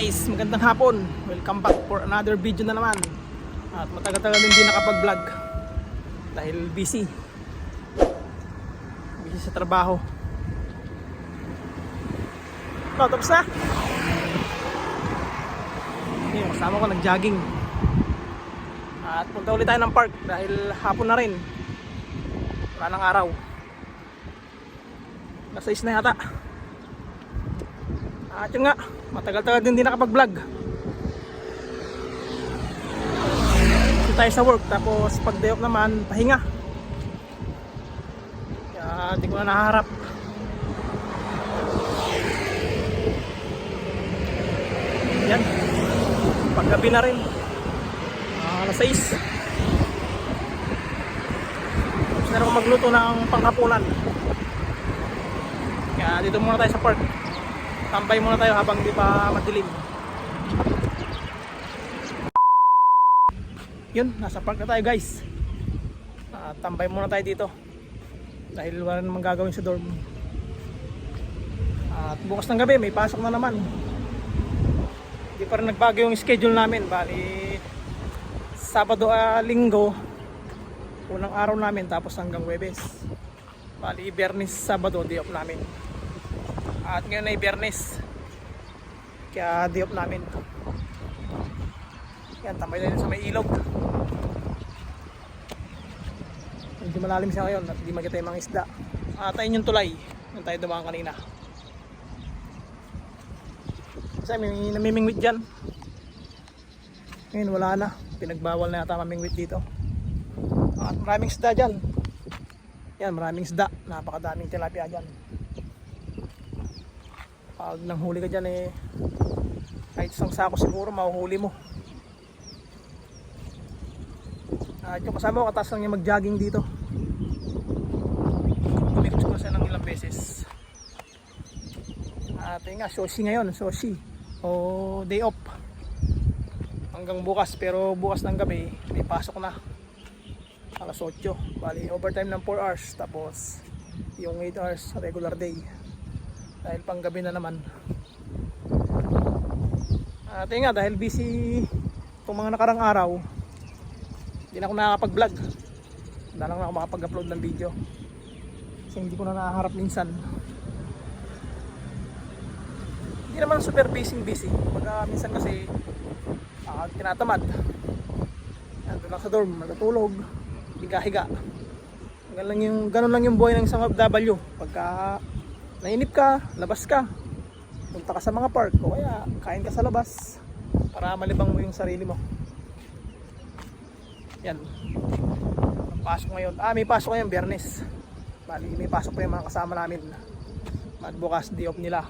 guys, magandang hapon. Welcome back for another video na naman. At matagal-tagal hindi nakapag-vlog. Dahil busy. Busy sa trabaho. Oh, tapos na. Yun, kasama ko nag-jogging. At punta ulit tayo ng park dahil hapon na rin. Wala nang araw. Nasa is na yata. At yun nga, matagal-tagal din hindi nakapag-vlog. Dito tayo sa work, tapos pag day off naman, pahinga. Kaya hindi ko na naharap. Yan. Paggabi na rin. Alas 6. Tapos na rin magluto ng pangkapunan. Kaya dito muna tayo sa park. Tambay muna tayo habang di pa madilim. Yun, nasa park na tayo guys. Ah, tambay muna tayo dito. Dahil wala namang gagawin sa dorm. At bukas ng gabi may pasok na naman. Hindi pa rin nagbago yung schedule namin. Bali, Sabado a Linggo, unang araw namin tapos hanggang Webes. Bali, Bernis, Sabado, day off namin. At ngayon ay Biyernes. Kaya day off namin. Yan, tambay na sa may ilog. Medyo malalim siya ngayon at hindi makita yung mga isda. At ayun yung tulay. Yung tayo dumaan kanina. Kasi may namimingwit dyan. Ngayon wala na. Pinagbawal na yata mamingwit dito. At maraming isda dyan. Yan, maraming isda. Napakadaming tilapia dyan pag nanghuli ka dyan eh kahit isang sako siguro mahuhuli mo. At yung kasama ko katas lang niya mag jogging dito. Kumikot ko siya ng ilang beses. At yun nga Soshi ngayon Soshi o day off. Hanggang bukas pero bukas ng gabi may pasok na. Alas 8 bali overtime ng 4 hours. Tapos yung 8 hours regular day dahil panggabi na naman. At yun nga dahil busy itong mga nakarang araw hindi na ako nakakapag vlog hindi lang ako makapag upload ng video. Kasi hindi ko na nakaharap minsan. Hindi naman super busy busy. Pagka minsan kasi uh, tinatamad. Nandun lang sa dorm natutulog higa-higa. Ganun lang yung, ganun lang yung buhay ng isang OFW pagka nainip ka, labas ka. Punta ka sa mga park o kaya kain ka sa labas para malibang mo yung sarili mo. Yan. Pasok ngayon, ah may pasok ngayon biyernes. Bali may pasok pa yung mga kasama namin. At bukas day off nila.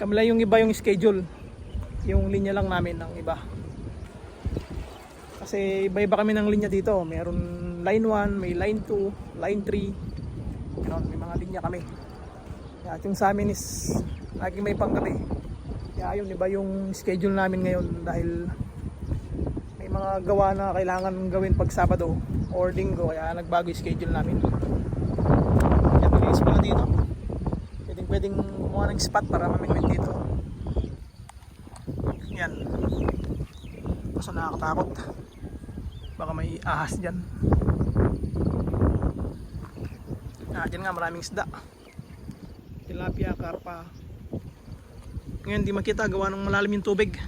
Kami yung iba yung schedule. Yung linya lang namin ng iba. Kasi iba iba kami ng linya dito. Meron line 1, may line 2 line 3 Yun, may mga linya kami at yung sa amin is laging may panggabi. Kaya yun, iba yung schedule namin ngayon dahil may mga gawa na kailangan gawin pag Sabado or Linggo kaya nagbago yung schedule namin. Yan, malinis pala dito. Pwedeng pwedeng kumuha ng spot para mamingwit dito. Yan. Kaso nakakatakot. Baka may ahas dyan. Ah, dyan nga maraming isda tilapia, karpa. Ngayon di makita gawa ng malalim yung tubig.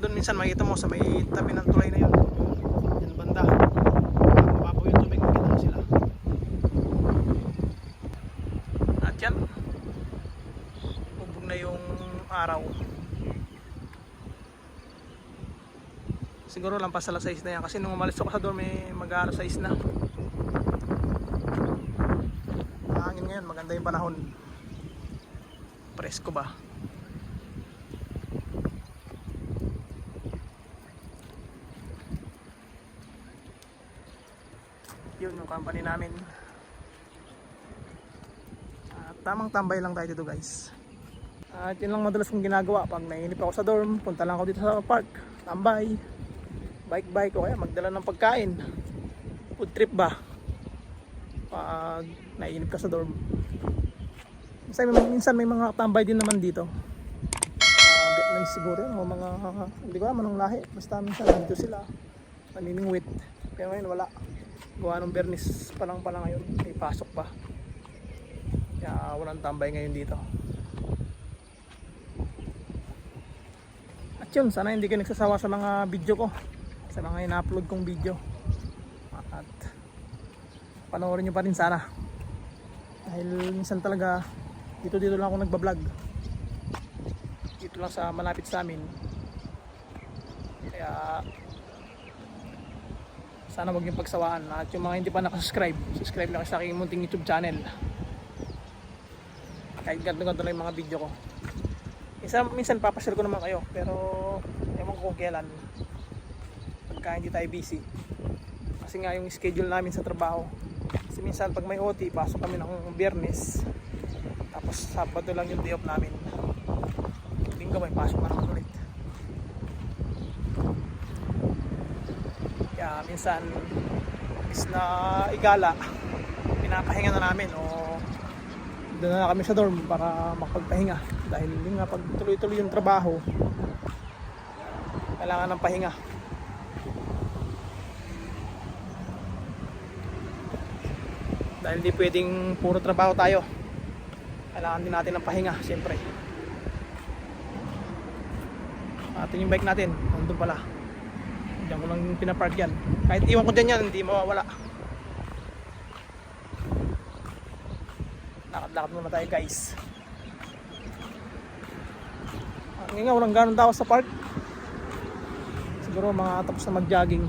Doon minsan makita mo sa may tabi ng tulay na yun. Yan banda. Mababaw yung tubig, makita mo sila. At yan. Ubog na yung araw. Siguro lampas alas 6 na yan kasi nung umalis ako sa dorm eh mag-aalas 6 na. Yung panahon. Presko ba? Yun yung company namin. At tamang tambay lang tayo dito guys. At yun lang madalas kong ginagawa. Pag nainip ako sa dorm punta lang ako dito sa park. Tambay. Bike bike. O kaya magdala ng pagkain. Food trip ba? Pag naiinip ka sa dorm minsan may, minsan may mga tambay din naman dito uh, Chinese siguro yun, mga, hindi ko alam anong lahi. Basta minsan nandito sila, namimingwit. Pero ngayon wala. Gawa ng bernis pa lang pala ngayon, may pasok pa. Kaya walang tambay ngayon dito. At yun, sana hindi kayo nagsasawa sa mga video ko. Sa mga ina-upload kong video. At panoorin nyo pa rin sana. Dahil minsan talaga, dito-dito lang ako nagbablog. Dito lang sa malapit sa amin. Kaya sana wag yung pagsawaan. At yung mga hindi pa nakasubscribe subscribe lang sa aking munting youtube channel. Kahit ganito ganito lang yung mga video ko. Isa, minsan papashare ko naman kayo pero ewan ko kung kailan. Pagka hindi tayo busy. Kasi nga yung schedule namin sa trabaho. Kasi minsan pag may OT pasok kami ng biyernes tapos sabado lang yung day off namin. Linggo may pasok na naman ulit. Kaya minsan is na igala pinakahinga na namin o doon na kami sa dorm para makapagpahinga. Dahil yun nga pag tuloy-tuloy yung trabaho kailangan ng pahinga. Dahil hindi pwedeng puro trabaho tayo kailangan din natin ng pahinga siyempre atin yung bike natin nandun pala Diyan ko lang pinapark yan. Kahit iwan ko dyan yan, hindi mawawala. Lakad-lakad muna tayo guys. Ah, Ngayon nga, walang ganong tao sa park. Siguro mga tapos na mag-jogging.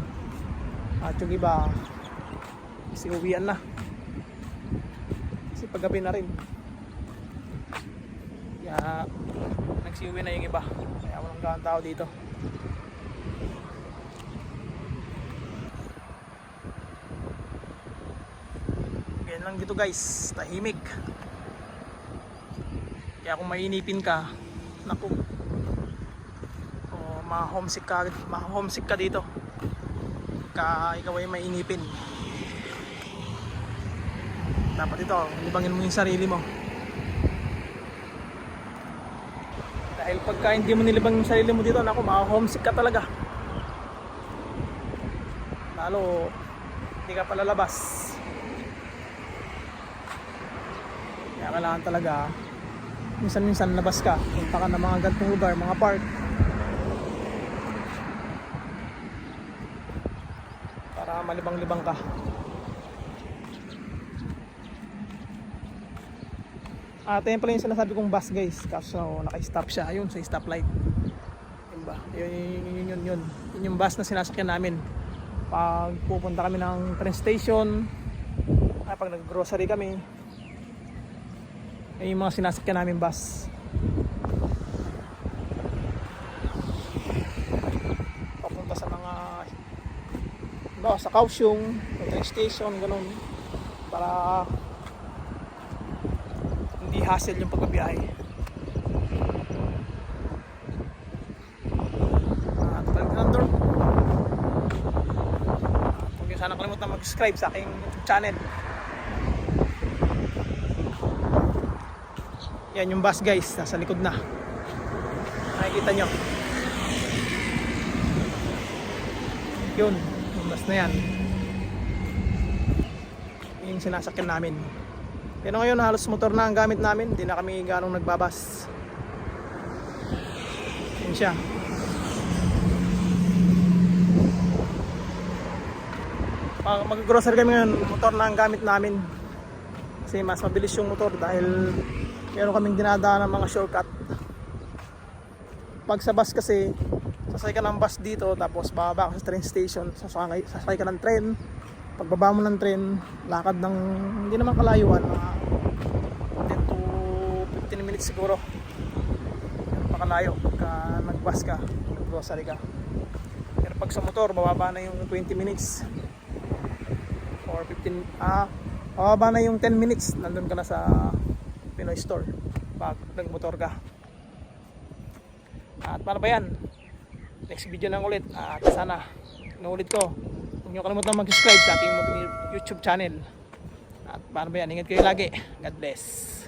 At yung iba, kasi uwian na. Kasi paggabi na rin. Kaya, nagsiuwi na yung iba. Kaya walang ganong tao dito. Ganyan lang dito guys, tahimik. Kaya kung mainipin ka, naku. O ma-homesick ka, ma-homesick ka dito. Ka ikaw ay mainipin. Dapat ito, libangin mo yung sarili mo. Dahil pagka hindi mo nilibang yung sarili mo dito, naku, ma-homesick ka talaga. Lalo, hindi ka palalabas. Kaya kailangan talaga minsan-minsan labas ka. Punta ka ng mga gantong lugar, mga park. Para malibang-libang ka. At ayun pala yung sinasabi kong bus guys. Kaso naka-stop siya. Ayun sa stoplight. Yun ba? Yun, yun, yun, yun, yun, yun. Yun yung bus na sinasakyan namin. Pag pupunta kami ng train station, ay pag nag-grocery kami, ay yung mga sinasakyan namin bus. Papunta sa mga ba, sa Kaohsiung, train station, ganun. Para hindi hassle yung pagbabiyahe. At balik na ng dorm. Huwag niyo sana kalimutan mag-subscribe sa aking YouTube channel. Yan yung bus guys, nasa likod na. Nakikita nyo. Yun, yung bus na yan. Yung sinasakyan namin. Pero ngayon halos motor na ang gamit namin, hindi na kami ganong nagbabas. Yun siya. Pag mag-grocery kami ngayon, motor na ang gamit namin. Kasi mas mabilis yung motor dahil meron kaming dinadaan ng mga shortcut. Pag sa bus kasi, sasakay ka ng bus dito, tapos bababa ka sa train station, sasakay, sasakay ka ng tren. Pagbaba mo ng tren, lakad ng hindi naman kalayuan, mga 10 to 15 minutes siguro. Pero pakalayo, pagka nag-bus ka, nag-grocery ka. Pero pag sa motor, bababa na yung 20 minutes. Or 15 ah bababa na yung 10 minutes. Nandun ka na sa Pinoy store pag nagmotor ka. At paano ba yan? Next video lang ulit. At sana inuulit ko. Huwag nyo kalimutan mag-subscribe sa aking YouTube channel. At paano ba yan? Ingat kayo lagi. God bless